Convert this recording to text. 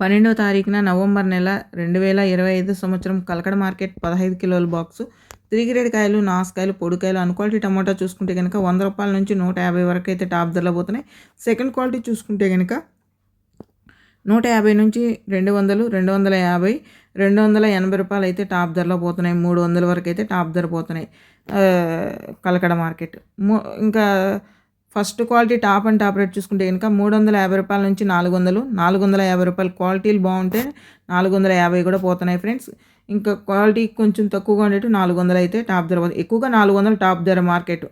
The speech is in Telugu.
పన్నెండవ తారీఖున నవంబర్ నెల రెండు వేల ఇరవై ఐదు సంవత్సరం కలకడ మార్కెట్ పదహైదు కిలోల బాక్సు త్రీ గ్రేడ్ కాయలు నాసుకాయలు పొడికాయలు అన్ క్వాలిటీ టమాటా చూసుకుంటే కనుక వంద రూపాయల నుంచి నూట యాభై వరకు అయితే టాప్ ధరలో పోతున్నాయి. సెకండ్ క్వాలిటీ చూసుకుంటే కనుక నూట యాభై నుంచి రెండు వందలు రెండు వందల యాభై రెండు వందల ఎనభై రూపాయలు అయితే టాప్ ధరలో పోతున్నాయి. మూడు వందల వరకు అయితే టాప్ ధర పోతున్నాయి. కలకడ మార్కెట్. ఇంకా first quality top and top rate చూసుకుంటే కనుక మూడు వందల యాభై రూపాయల నుంచి నాలుగు వందలు నాలుగు వందల యాభై రూపాయలు క్వాలిటీలు బాగుంటే నాలుగు వందల యాభై కూడా పోతున్నాయి ఫ్రెండ్స్. ఇంకా క్వాలిటీ కొంచెం తక్కువగా ఉండేట్టు నాలుగు వందలు అయితే టాప్ ధర ఎక్కువగా నాలుగు వందలు టాప్ ధర మార్కెట్.